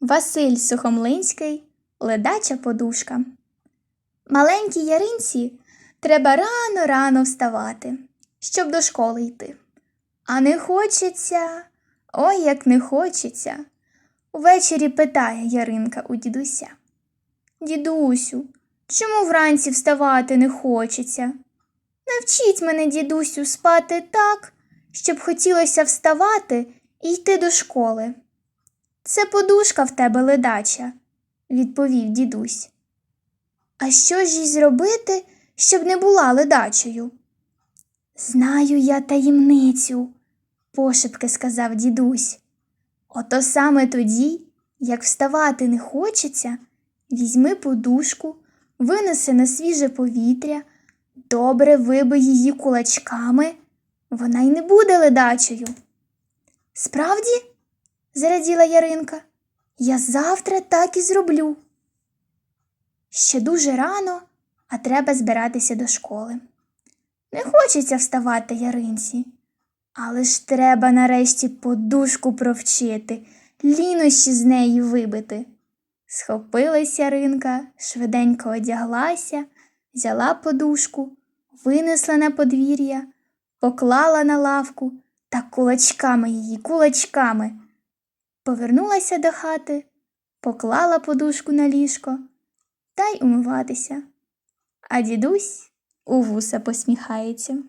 Василь Сухомлинський Ледача подушка. Маленькій яринці треба рано рано вставати, щоб до школи йти. А не хочеться, ой, як не хочеться. Увечері питає Яринка у дідуся. Дідусю, чому вранці вставати не хочеться? Навчіть мене, дідусю, спати так, щоб хотілося вставати і йти до школи. Це подушка в тебе ледача, відповів дідусь. А що ж їй зробити, щоб не була ледачею? Знаю я таємницю, пошепки сказав дідусь. Ото саме тоді, як вставати не хочеться, візьми подушку, винеси на свіже повітря, добре вибий її кулачками, вона й не буде ледачею. Справді? Зраділа Яринка. Я завтра так і зроблю. Ще дуже рано, а треба збиратися до школи. Не хочеться вставати Яринці, але ж треба нарешті подушку провчити, лінощі з неї вибити. Схопилась Яринка, швиденько одяглася, взяла подушку, винесла на подвір'я, поклала на лавку та кулачками її, кулачками. Повернулася до хати, поклала подушку на ліжко та й умиватися. А дідусь у вуса посміхається.